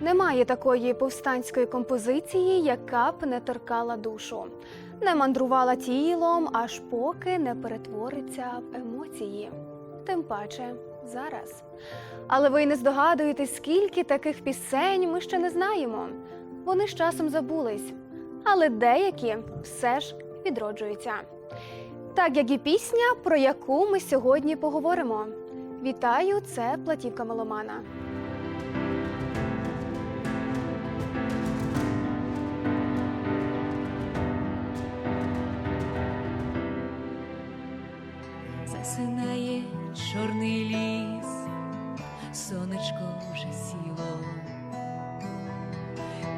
Немає такої повстанської композиції, яка б не торкала душу, не мандрувала тілом, аж поки не перетвориться в емоції. Тим паче зараз. Але ви й не здогадуєтесь, скільки таких пісень ми ще не знаємо. Вони з часом забулись, але деякі все ж відроджуються. Так як і пісня, про яку ми сьогодні поговоримо. Вітаю, це платівка меломана. Чорний ліс, сонечко вже сіло,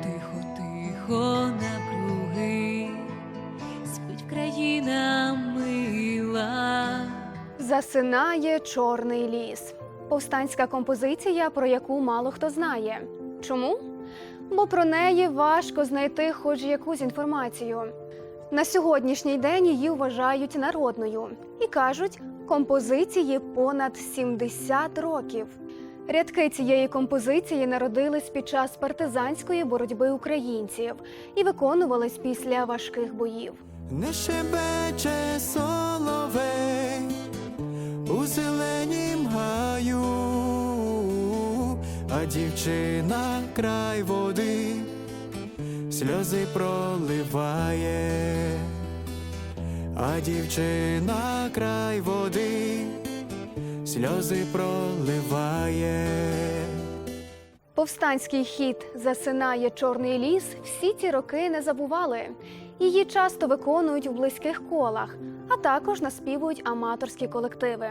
тихо, тихо навкруги, спить країна мила. Засинає чорний ліс. Повстанська композиція, про яку мало хто знає. Чому? Бо про неї важко знайти хоч якусь інформацію. На сьогоднішній день її вважають народною і кажуть, композиції понад 70 років. Рядки цієї композиції народились під час партизанської боротьби українців і виконувались після важких боїв. Не шебече соловей у зеленім гаю, а дівчина край води сльози проливає, а дівчина край води сльози проливає. Повстанський хіт Засинає чорний ліс всі ці роки не забували. Її часто виконують у близьких колах, а також наспівують аматорські колективи.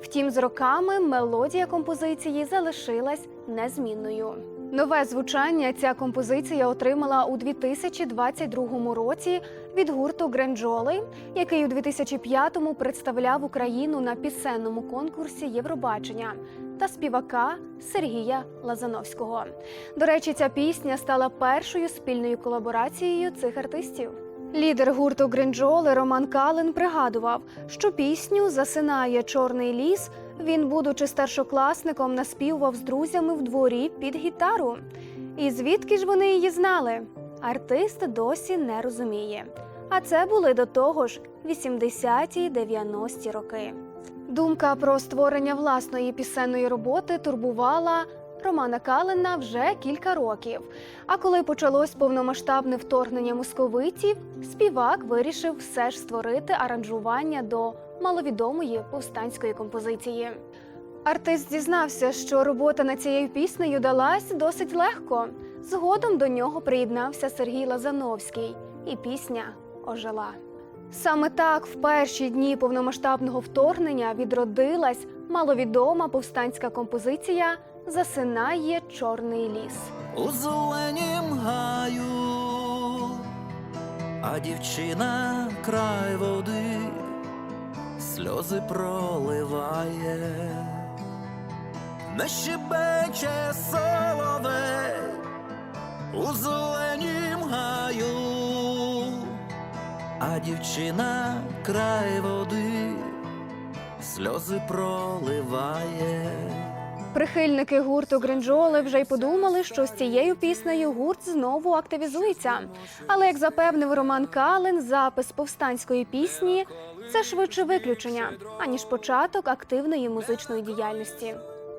Втім, з роками мелодія композиції залишилась незмінною. Нове звучання ця композиція отримала у 2022 році від гурту Гренджоли, який у 2005-му представляв Україну на пісенному конкурсі Євробачення та співака Сергія Лазановського. До речі, ця пісня стала першою спільною колаборацією цих артистів. Лідер гурту Гринджоли Роман Калин пригадував, що пісню Засинає чорний ліс він, будучи старшокласником, наспівував з друзями в дворі під гітару. І звідки ж вони її знали? Артист досі не розуміє. А це були до того ж 80-ті 90-ті роки. Думка про створення власної пісенної роботи турбувала Романа Калина вже кілька років. А коли почалось повномасштабне вторгнення московитів, співак вирішив все ж створити аранжування до маловідомої повстанської композиції. Артист зізнався, що робота над цією піснею далась досить легко. Згодом до нього приєднався Сергій Лазановський, і пісня ожила. Саме так в перші дні повномасштабного вторгнення відродилась маловідома повстанська композиція Засинає чорний ліс. у зеленім гаю, а дівчина край води сльози проливає, не щебече соловей у зеленім гаю, а дівчина край води сльози проливає. Прихильники гурту Гринджоли вже й подумали, що з цією піснею гурт знову активізується. Але як запевнив Роман Калин, запис повстанської пісні це швидше виключення, аніж початок активної музичної діяльності.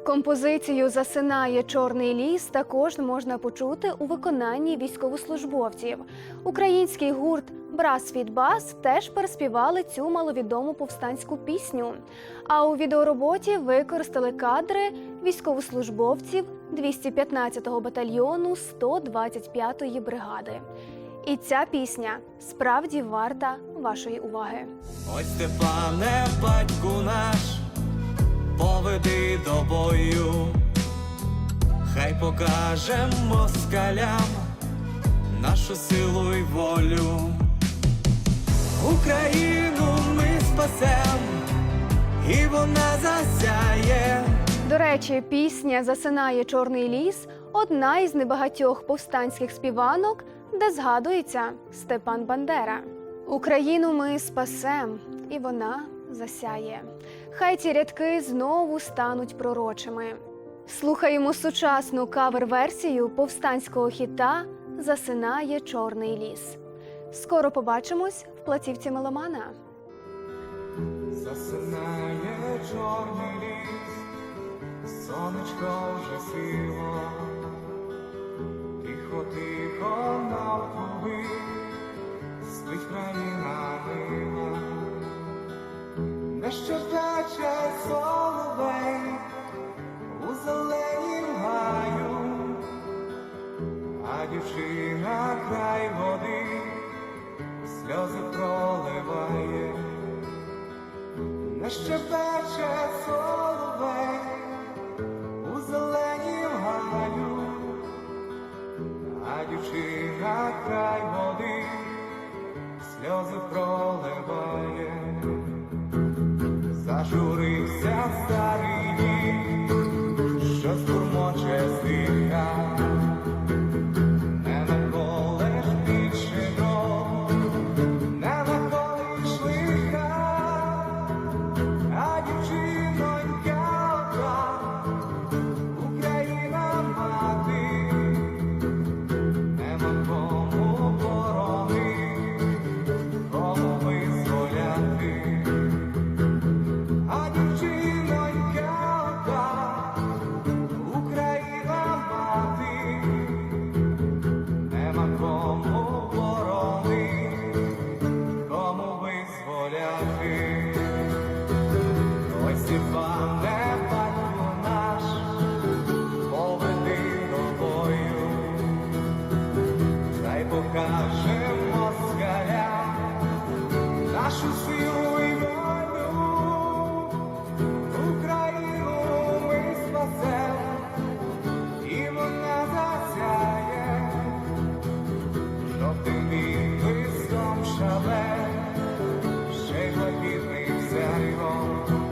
Композицію Засинає чорний ліс також можна почути у виконанні військовослужбовців. Український гурт Брас від Бас теж переспівали цю маловідому повстанську пісню. А у відеороботі використали кадри військовослужбовців 215-го батальйону 125-ї бригади. І ця пісня справді варта вашої уваги. Ось Степане, батьку наш, поведи до бою, хай покажем москалям нашу силу й волю. Україну ми спасем, і вона засяє. До речі, пісня Засинає чорний ліс одна із небагатьох повстанських співанок, де згадується Степан Бандера. Україну ми спасем, і вона засяє. Хай ці рядки знову стануть пророчими. Слухаємо сучасну кавер-версію повстанського хіта Засинає чорний ліс. Скоро побачимось платівці меломана. Засинає чорний ліс, сонечко вже сіло, тихо, тихо навкруги, спить країна мила, не щодаче соловей Шепече соловей у зеленім а дівчина край води сльози проливає, зажурився. call.